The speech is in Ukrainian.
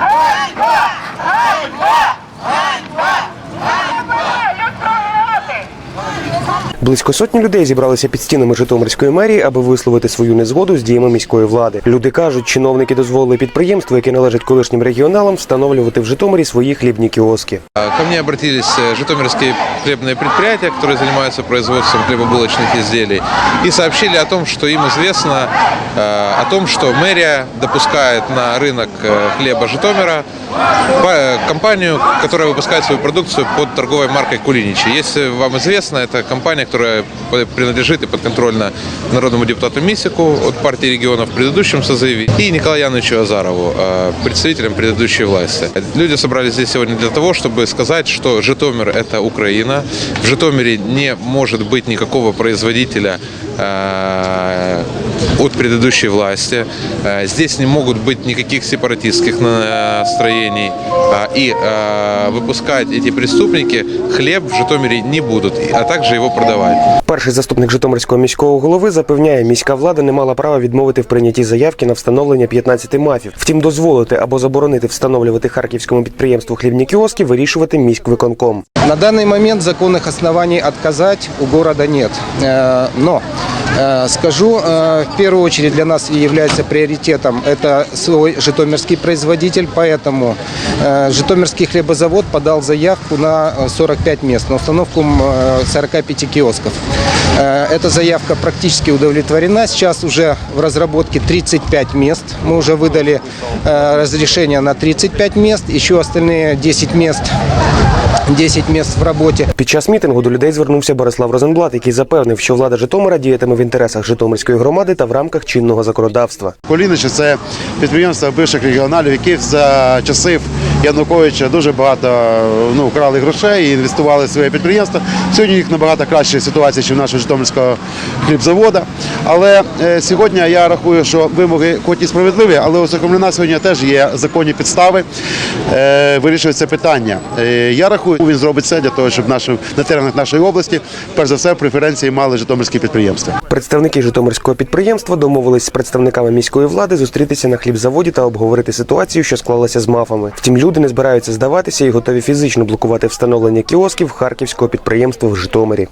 Hey! Близько сотні людей зібралися під стінами Житомирської мерії, аби висловити свою незгоду з діями міської влади. Люди кажуть, чиновники дозволили підприємству, яке належить колишнім регіоналам, встановлювати в Житомирі свої хлібні кіоски. Ко мне обратились э, житомирские хлебные предприятия, которые занимаются производством хлебобулочных изделий, и сообщили о том, что им известно э, о том, что мэрия допускает на рынок э, хлеба Житомира э, компанию, которая выпускает свою продукцию под торговой маркой Кулиничи. Если вам известно, это компания, которая принадлежит и подконтрольна народному депутату Мисику от партии регионов в предыдущем созыве и Николаю Яновичу Азарову, э, представителям предыдущей власти. Люди собрались здесь сегодня для того, чтобы сказать, что Житомир – это Украина. В Житомире не может быть никакого производителя э, от предыдущей власти. Э, Здесь не могут быть никаких сепаратистских настроений. Э, И э, выпускать эти преступники хлеб в Житомире не будут, а также его продавать. Перший заступник Житомирського міського голови запевняє, міська влада не мала права відмовити в прийнятті заявки на встановлення 15 мафів. Втім, дозволити або заборонити встановлювати харківському підприємству хлібні кіоски вирішувати міськвиконком. На данный момент законных оснований отказать у города нет. Э, Но э, скажу, э, в первую очередь для нас является приоритетом это свой житомирский производитель, поэтому э, Житомирский хлебозавод подал заявку на э, 45 мест, на установку м, э, 45 киосков. Э, Эта заявка практически удовлетворена. Сейчас уже в разработке 35 мест. Мы уже выдали э, разрешение на 35 мест, еще остальные 10 мест 10 місць в роботі. Під час мітингу до людей звернувся Борислав Розенблат, який запевнив, що влада Житомира діятиме в інтересах Житомирської громади та в рамках чинного законодавства. Поліничі це підприємства бивших регіоналів, які за часів Януковича дуже багато ну, вкрали грошей і інвестували в своє підприємство. Сьогодні їх набагато краща ситуація, ніж нашого Житомирського хлібзавода. Але е, сьогодні я рахую, що вимоги хоч і справедливі, але у Сокомлина сьогодні теж є законні підстави е, вирішувати це питання. Е, я рахую, він зробить все для того, щоб наші, на теренах нашої області, перш за все, преференції мали житомирські підприємства. Представники Житомирського підприємства домовились з представниками міської влади зустрітися на хлібзаводі та обговорити ситуацію, що склалася з мафами. Втім, люди не збираються здаватися і готові фізично блокувати встановлення кіосків харківського підприємства в Житомирі.